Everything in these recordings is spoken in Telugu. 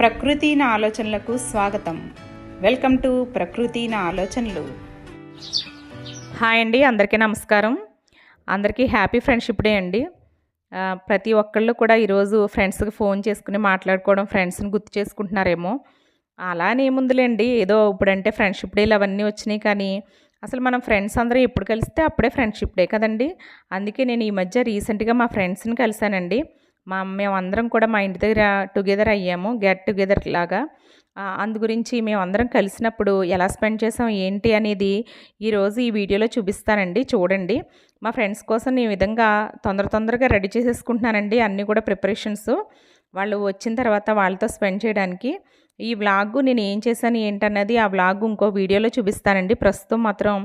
ప్రకృతి నా ఆలోచనలకు స్వాగతం. వెల్కమ్ టు ప్రకృతి నా ఆలోచనలు. హాయ్ అండి అందరికీ నమస్కారం. అందరికీ హ్యాపీ ఫ్రెండ్షిప్ డే అండి. ప్రతి ఒక్కళ్ళు కూడా ఈరోజు ఫ్రెండ్స్కి ఫోన్ చేసుకుని మాట్లాడుకోవడం ఫ్రెండ్స్ని గుర్తు చేసుకుంటున్నారేమో. అలానే ఏముందిలేండి ఏదో ఇప్పుడంటే ఫ్రెండ్షిప్ డేలు అవన్నీ వచ్చినాయి కానీ అసలు మనం ఫ్రెండ్స్ అందరూ ఎప్పుడు కలిస్తే అప్పుడే ఫ్రెండ్షిప్ డే కదండి. అందుకే నేను ఈ మధ్య రీసెంట్గా మా ఫ్రెండ్స్ని కలిశానండి. మా మేమందరం కూడా మా ఇంటి దగ్గర టుగెదర్ అయ్యాము గెట్ టుగెదర్ లాగా. అందు గురించి మేమందరం కలిసినప్పుడు ఎలా స్పెండ్ చేసాం ఏంటి అనేది ఈరోజు ఈ వీడియోలో చూపిస్తానండి చూడండి. మా ఫ్రెండ్స్ కోసం నేను ఈ విధంగా తొందర తొందరగా రెడీ చేసేసుకుంటున్నానండి అన్నీ కూడా ప్రిపరేషన్స్. వాళ్ళు వచ్చిన తర్వాత వాళ్ళతో స్పెండ్ చేయడానికి. ఈ వ్లాగ్ నేను ఏం చేశాను ఏంటన్నది ఆ వ్లాగ్ ఇంకో వీడియోలో చూపిస్తానండి. ప్రస్తుతం మాత్రం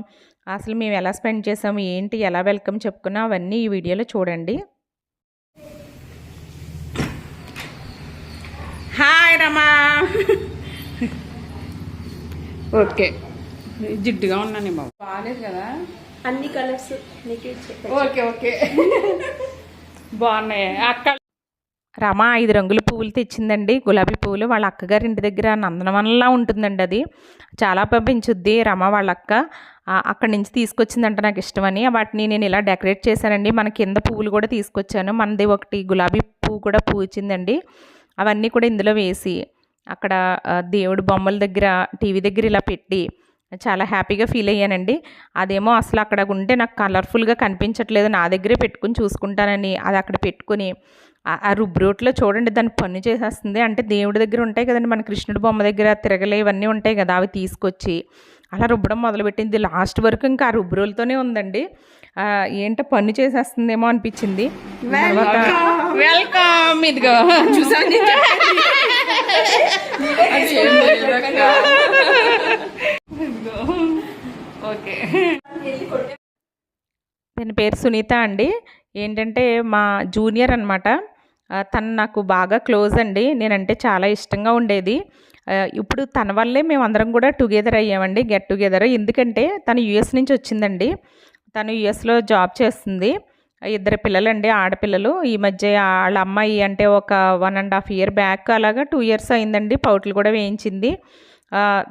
అసలు మేము ఎలా స్పెండ్ చేసాము ఏంటి ఎలా వెల్కమ్ చెప్పుకున్నా అవన్నీ ఈ వీడియోలో చూడండి. హాయ్ రమా ఓకే జిడ్డుగా ఉన్నానేమో బాగాలేదు కదా? అన్ని కలర్స్ ఓకే ఓకే. బాగున్నాయి. అక్క రమ ఐదు రంగుల పువ్వులు తెచ్చిందండి. గులాబీ పువ్వులు వాళ్ళ అక్కగారి ఇంటి దగ్గర నందనవనంలా ఉంటుందండి అది. చాలా పంపించుద్ది రమ వాళ్ళ అక్క. అక్కడి నుంచి తీసుకొచ్చిందంట నాకు ఇష్టమని. వాటిని నేను ఇలా డెకరేట్ చేశానండి. మన కింద పువ్వులు కూడా తీసుకొచ్చాను. మనది ఒకటి గులాబీ పువ్వు కూడా పూచిందండి. అవన్నీ కూడా ఇందులో వేసి అక్కడ దేవుడు దేవుడి బొమ్మల దగ్గర టీవీ దగ్గర ఇలా పెట్టి చాలా హ్యాపీగా ఫీల్ అయ్యానండి. అదేమో అసలు అక్కడ ఉంటే నాకు కలర్ఫుల్గా కనిపించట్లేదు. నా దగ్గరే పెట్టుకుని చూసుకుంటానని అది అక్కడ పెట్టుకుని ఆ- రుబ్రోట్లో రుబ్బు చూడండి దాన్ని పన్ను చేసేస్తుంది. అంటే దేవుడి దగ్గర ఉంటాయి కదండి మన కృష్ణుడి బొమ్మ దగ్గర తిరగలే ఇవన్నీ ఉంటాయి కదా అవి తీసుకొచ్చి అలా రుబ్బడం మొదలుపెట్టింది. లాస్ట్ వరకు ఇంకా ఆ రుబ్బు రోలుతోనే ఉందండి. ఏంటో పన్ను చేసేస్తుందేమో అనిపించింది. వెల్కమ్ ఇదిగో. చూసాను ఓకే. తన పేరు సునీత అండి. ఏంటంటే మా జూనియర్ అనమాట తను నాకు బాగా క్లోజ్ అండి. నేనంటే చాలా ఇష్టంగా ఉండేది. ఇప్పుడు తన వల్లే మేము అందరం కూడా టుగెదర్ అయ్యామండి గెట్ టుగెదర్. ఎందుకంటే తను యుఎస్ నుంచి వచ్చిందండి. తను యుఎస్లో జాబ్ చేస్తుంది. ఇద్దరు పిల్లలండి ఆడపిల్లలు. ఈ మధ్య వాళ్ళ అమ్మాయి అంటే ఒక one and half year back అలాగా టూ ఇయర్స్ అయిందండి పౌట్లు కూడా వేయించింది.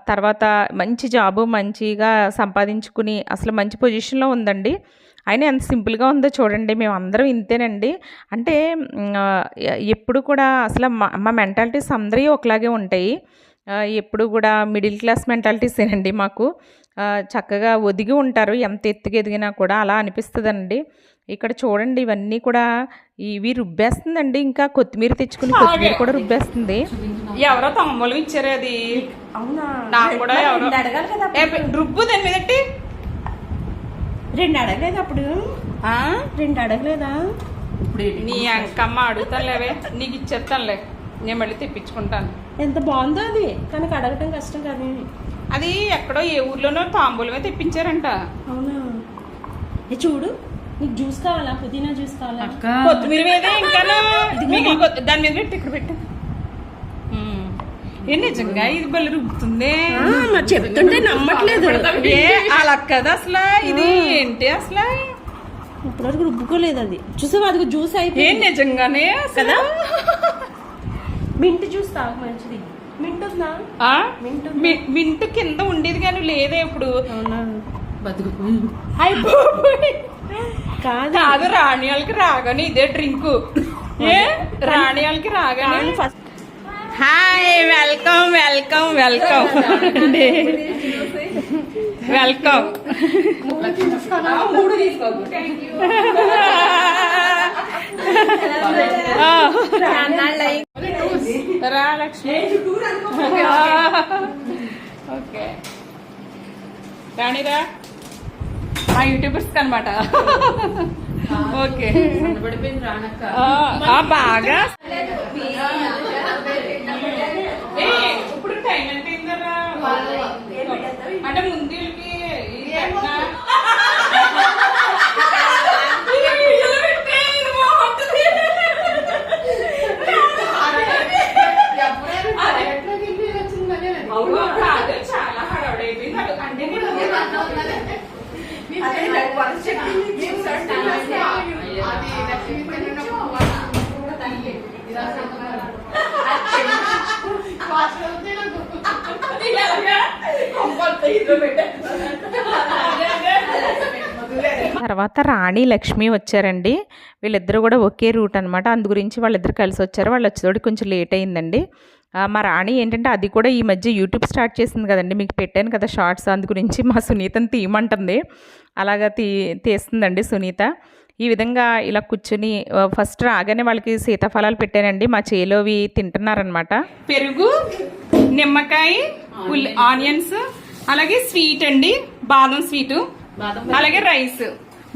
తర్వాత మంచి జాబు మంచిగా సంపాదించుకుని అసలు మంచి పొజిషన్లో ఉందండి. అయినా ఎంత సింపుల్గా ఉందో చూడండి మేము అందరం ఇంతేనండి. అంటే ఎప్పుడు కూడా అసలు మా మా మెంటాలిటీస్ అందరివి ఒకలాగే ఉంటాయి. ఎప్పుడు కూడా మిడిల్ క్లాస్ మెంటాలిటీసేనండి మాకు. చక్కగా ఒదిగి ఉంటారు ఎంత ఎత్తుకు ఎదిగినా కూడా అలా అనిపిస్తుందండి. ఇక్కడ చూడండి ఇవన్నీ కూడా ఇవి రుబ్బేస్తుందండి ఇంకా కొత్తిమీర తెచ్చుకుని కొత్తిమీర కూడా రుబ్బేస్తుంది. ఎవరో తమ్ముళ్ళు ఇచ్చారు అది? అవునా? నాకు కూడా ఎవరో. రెండు అడగాలి కదా ఏ, రుబ్బు దాని మీదట్టి రెండు అడగలేదు అప్పుడు? రెండు అడగలేదా? నీ అంకమ్మ అడుగుతానులేవే నీకు ఇచ్చేస్తానులే. నేను మళ్ళీ తెప్పించుకుంటాను. ఎంత బాగుందో అది. కానీ అడగటం కష్టం కానీ అది ఎక్కడో ఏ ఊర్లోనో తాంబూలమే తెప్పించారంట. అవునా? ఏ చూడు నీకు జ్యూస్ కావాలా? పుదీనా జ్యూస్ కావాలా? కొత్తిమీర మీదే ఇంకా దాని మీద పెట్టి ఇక్కడ పెట్టు. ఏ నిజంగా ఇది బలి రుబ్బుతుంది? చెప్తుంటే నమ్మట్లేదు. ఏ అలా కదా అసలు? ఇది ఏంటి అసలు? ఇప్పటివరకు రుబ్బుకోలేదు అది. చూసావా అది జ్యూస్ ఏ అయిపోయింది నిజంగానే అసలు? మింట్ జ్యూస్ తాగు మంచిది. మింట్ ఉందా ఆ? మింట్ కింద ఉండేది కానీ లేదే ఇప్పుడు. కాదు. కాదు రాణి వాళ్ళకి రాగానే ఇదే డ్రింక్. ఏ? రాణి వాళ్ళకి రాగానే? First. Hi welcome welcome welcome. Welcome. రా లక్ష్మి ఓకే రాణిరా. మా యూట్యూబర్స్ అనమాట ఓకే. బాగా ఏ, ఇప్పుడు టైం ఎంత అయిందరా అంటే ముందు వీళ్ళకి ఇది పెట్టనా? ఇది వీడియోలో పెట్టే, ఇది బాగుంటుంది. అవును, కాదు, చాలా హడావుడైపోయింది. అది అంటే నేను అది లక్ష్మీ తర్వాత రాణి లక్ష్మి వచ్చారండి. వీళ్ళిద్దరూ కూడా ఒకే రూట్ అనమాట అందు గురించి వాళ్ళిద్దరు కలిసి వచ్చారు వాళ్ళు వచ్చేటోడి కొంచెం లేట్ అయిందండి. మా రాణి ఏంటంటే అది కూడా ఈ మధ్య యూట్యూబ్ స్టార్ట్ చేసింది కదండి. మీకు పెట్టాను కదా షార్ట్స్ అందు గురించి. మా సునీతని తీయమంటుంది. అలాగా తీ తీస్తుందండి సునీత. ఈ విధంగా ఇలా కూర్చుని ఫస్ట్ రాగానే వాళ్ళకి సీతాఫలాలు పెట్టానండి. మా చేలోవి తింటున్నారనమాట. పెరుగు నిమ్మకాయ ఆనియన్స్ అలాగే స్వీట్ అండి. బాదం స్వీటు. అలాగే రైస్.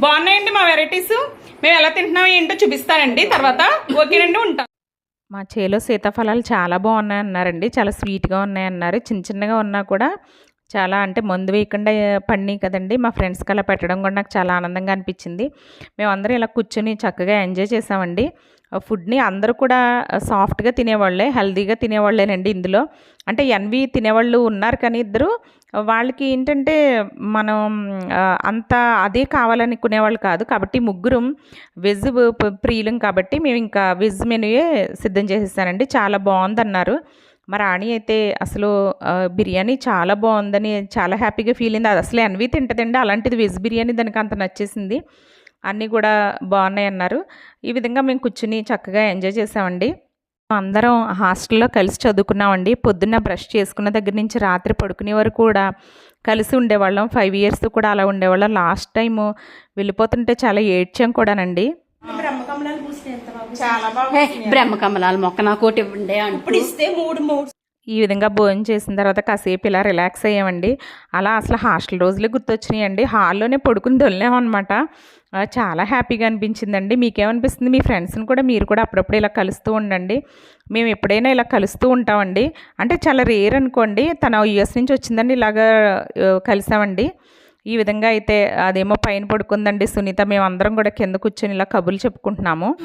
బాగున్నాయండి మా వెరైటీస్. మేము ఎలా తింటున్నాం ఏంటో చూపిస్తానండి. తర్వాత ఓకేనండి ఉంటాం మా చేలో సీతాఫలాలు చాలా బాగున్నాయి అన్నారండి. చాలా స్వీట్గా ఉన్నాయి అన్నారు. చిన్న చిన్నగా ఉన్నా కూడా చాలా అంటే మందు వేయకుండా పండినాయి కదండి. మా ఫ్రెండ్స్కి అలా పెట్టడం కూడా నాకు చాలా ఆనందంగా అనిపించింది. మేమందరం ఇలా కూర్చొని చక్కగా ఎంజాయ్ చేసామండి. ఫుడ్ని అందరూ కూడా సాఫ్ట్గా తినేవాళ్ళే హెల్దీగా తినేవాళ్ళేనండి ఇందులో. అంటే ఎన్వి తినేవాళ్ళు ఉన్నారు కానీ ఇద్దరు వాళ్ళకి ఏంటంటే మనం అంత అదే కావాలనుకునేవాళ్ళు కాదు. కాబట్టి ముగ్గురం వెజ్ ప్రియులం కాబట్టి మేము ఇంకా వెజ్ మెనూయే సిద్ధం చేసేసానండి. చాలా బాగుందన్నారు. మా రాణి అయితే అసలు బిర్యానీ చాలా బాగుందని చాలా హ్యాపీగా ఫీల్ అయింది. అది అసలు ఎన్వి తింటదండి. అలాంటిది వెజ్ బిర్యానీ దానికి అంత నచ్చేసింది. అన్నీ కూడా బాగున్నాయి అన్నారు. ఈ విధంగా మేము కూర్చుని చక్కగా ఎంజాయ్ చేసామండి. అందరం హాస్టల్లో కలిసి చదువుకున్నామండి. పొద్దున్న బ్రష్ చేసుకున్న దగ్గర నుంచి రాత్రి పడుకునే వరకు కూడా కలిసి ఉండేవాళ్ళం. ఫైవ్ ఇయర్స్ కూడా అలా ఉండేవాళ్ళం. లాస్ట్ టైం వెళ్ళిపోతుంటే చాలా ఏడ్చాం కూడానండి. బ్రహ్మకమలాలు పూస్తే ఎంత బాగుంది చాలా హే, బ్రహ్మకమలాల మొక్క నాకు ఒకటి ఇవ్వండి అంటూ. ఇప్పుడు ఇస్తే మూడు మూడు. ఈ విధంగా భోజనం చేసిన తర్వాత కాసేపు ఇలా రిలాక్స్ అయ్యామండి. అలా అసలు హాస్టల్ రోజులే గుర్తొచ్చినాయండి. హాల్లోనే పడుకుని దొల్లామన్నమాట. చాలా హ్యాపీగా అనిపించిందండి. మీకేమనిపిస్తుంది? మీ ఫ్రెండ్స్ని కూడా మీరు కూడా అప్పుడప్పుడు ఇలా కలుస్తూ ఉండండి. మేము ఎప్పుడైనా ఇలా కలుస్తూ ఉంటామండి. అంటే చాలా రేర్ అనుకోండి. తన యుఎస్ నుంచి వచ్చిందండి. ఇలాగా కలిసామండి. ఈ విధంగా అయితే అదేమో పైన పడుకుందండి సునీత. మేము అందరం కూడా కింద కూర్చొని ఇలా కబుర్లు చెప్పుకుంటున్నాము.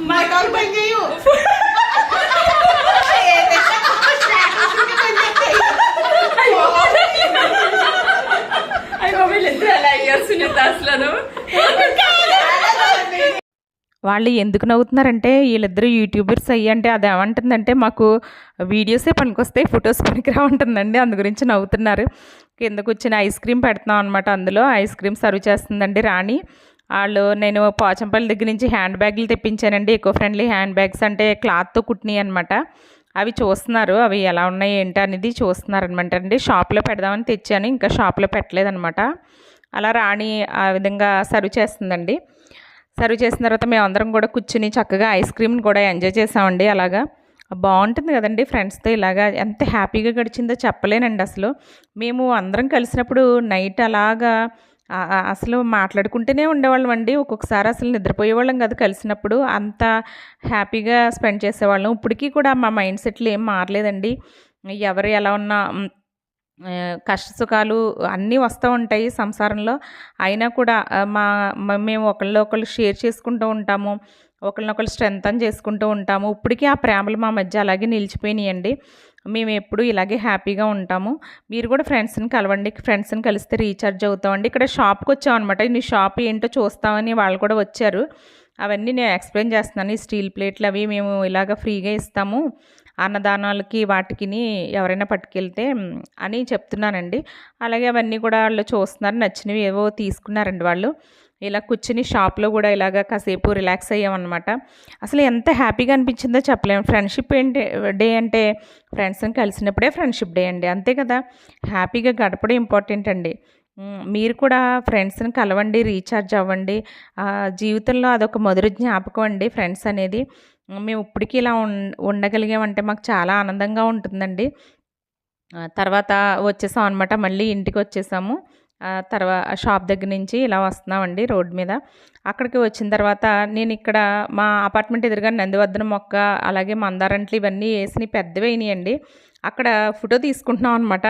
వాళ్ళు ఎందుకు నవ్వుతున్నారంటే వీళ్ళిద్దరు యూట్యూబర్స్ అయ్యి అంటే అది ఏమంటుందంటే మాకు వీడియోసే పనికొస్తాయి ఫొటోస్ పనికిరా ఉంటుందండి అందు గురించి నవ్వుతున్నారు. కిందకు వచ్చిన ఐస్ క్రీమ్ పెడుతున్నాం అనమాట అందులో ఐస్ క్రీమ్ సర్వ్ చేస్తుందండి రాణి. వాళ్ళు నేను పోచంపల్లి దగ్గర నుంచి హ్యాండ్ బ్యాగ్లు తెప్పించానండి ఎకో ఫ్రెండ్లీ హ్యాండ్ బ్యాగ్స్ అంటే క్లాత్తో కుట్టినాయి అనమాట అవి చూస్తున్నారు అవి ఎలా ఉన్నాయి ఏంటి అనేది చూస్తున్నారు అనమాట అండి. షాప్లో పెడదామని తెచ్చాను ఇంకా షాప్లో పెట్టలేదనమాట అలా రాణి ఆ విధంగా సర్వ్ చేస్తుందండి. సర్వ్ చేసిన తర్వాత మేము అందరం కూడా కూర్చుని చక్కగా ఐస్ క్రీమ్ని కూడా ఎంజాయ్ చేసామండి అలాగా. బాగుంటుంది కదండి ఫ్రెండ్స్తో ఇలాగా ఎంత హ్యాపీగా గడిచిందో చెప్పలేనండి అసలు. మేము అందరం కలిసినప్పుడు నైట్ అలాగా అసలు మాట్లాడుకుంటూనే ఉండేవాళ్ళం అండి. ఒక్కొక్కసారి అసలు నిద్రపోయేవాళ్ళం కాదు కలిసినప్పుడు. అంత హ్యాపీగా స్పెండ్ చేసేవాళ్ళం. ఇప్పటికీ కూడా మా మైండ్ సెట్లు ఏం మారలేదండి. ఎవరు ఎలా ఉన్నా కష్ట సుఖాలు అన్నీ వస్తూ ఉంటాయి సంసారంలో. అయినా కూడా మా మేము ఒకళ్ళు ఒకళ్ళు షేర్ చేసుకుంటూ ఉంటాము ఒకరినొకరు స్ట్రెంగ్తన్ చేసుకుంటూ ఉంటాము. ఇప్పటికీ ఆ ప్రేమలు మా మధ్య అలాగే నిలిచిపోయినాయండి. మేము ఎప్పుడు ఇలాగే హ్యాపీగా ఉంటాము. మీరు కూడా ఫ్రెండ్స్ని కలవండి ఫ్రెండ్స్ని కలిస్తే రీఛార్జ్ అవుతామండి. ఇక్కడ షాప్కి వచ్చామన్నమాట. నీ షాప్ ఏంటో చూస్తామని వాళ్ళు కూడా వచ్చారు. అవన్నీ నేను ఎక్స్ప్లెయిన్ చేస్తున్నాను. ఈ స్టీల్ ప్లేట్లు అవి మేము ఇలాగ ఫ్రీగా ఇస్తాము. అన్నదానాలకి వాటికిని ఎవరైనా పట్టుకెళ్తే అని చెప్తున్నానండి. అలాగే అవన్నీ కూడా వాళ్ళు చూస్తున్నారు. నచ్చినవి ఏవో తీసుకున్నారండి వాళ్ళు. ఇలా కూర్చుని షాప్లో కూడా ఇలాగ కాసేపు రిలాక్స్ అయ్యామన్నమాట. అసలు ఎంత హ్యాపీగా అనిపించిందో చెప్పలేము ఫ్రెండ్షిప్ ఏంటి డే అంటే ఫ్రెండ్స్ని కలిసినప్పుడే ఫ్రెండ్షిప్ డే అండి. అంతే కదా. హ్యాపీగా గడపడం ఇంపార్టెంట్ అండి. మీరు కూడా ఫ్రెండ్స్ని కలవండి రీఛార్జ్ అవ్వండి. ఆ, జీవితంలో అదొక మధుర జ్ఞాపకం అండి ఫ్రెండ్స్ అనేది. మేము ఇప్పటికీ ఇలా ఉం ఉండగలిగామంటే మాకు చాలా ఆనందంగా ఉంటుందండి. తర్వాత వచ్చేసాం అనమాట మళ్ళీ ఇంటికి వచ్చేసాము. తర్వాత షాప్ దగ్గర నుంచి ఇలా వస్తున్నామండి రోడ్ మీద. అక్కడికి వచ్చిన తర్వాత నేను ఇక్కడ మా అపార్ట్మెంట్ ఎదురుగా నందివర్ధన మొక్క అలాగే మందారంట్లు ఇవన్నీ వేసినవి పెద్దవి అండి అక్కడ ఫోటో తీసుకుంటున్నాం అనమాట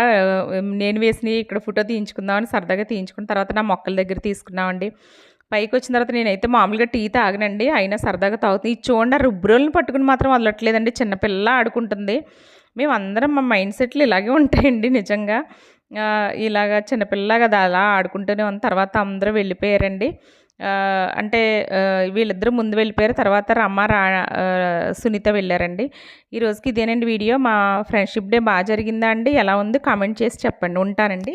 నేను వేసినవి ఇక్కడ ఫోటో తీయించుకుందామని సరదాగా తీయించుకున్న తర్వాత నా మొక్కల దగ్గర తీసుకున్నామండి. పైకి వచ్చిన తర్వాత నేనైతే మామూలుగా టీ తాగనండి. అయినా సరదాగా తాగుతుంది ఇది చూడండి ఆ పట్టుకుని మాత్రం వదలట్లేదండి. చిన్నపిల్ల ఆడుకుంటుంది. మేము అందరం మా మైండ్ సెట్లు ఇలాగే ఉంటాయండి నిజంగా. ఇలాగ ఇలాగా చిన్నపిల్ల కదా అలా ఆడుకుంటూనే ఉంది తర్వాత అందరూ వెళ్ళిపోయారండి. అంటే వీళ్ళిద్దరూ ముందు వెళ్ళిపోయారు. తర్వాత రమ్మ రా సునీత వెళ్ళారండి. ఈరోజుకి ఇదేనండి వీడియో. మా ఫ్రెండ్షిప్ డే బాగా జరిగిందా అండి? ఎలా ఉంది? కామెంట్ చేసి చెప్పండి. ఉంటానండి.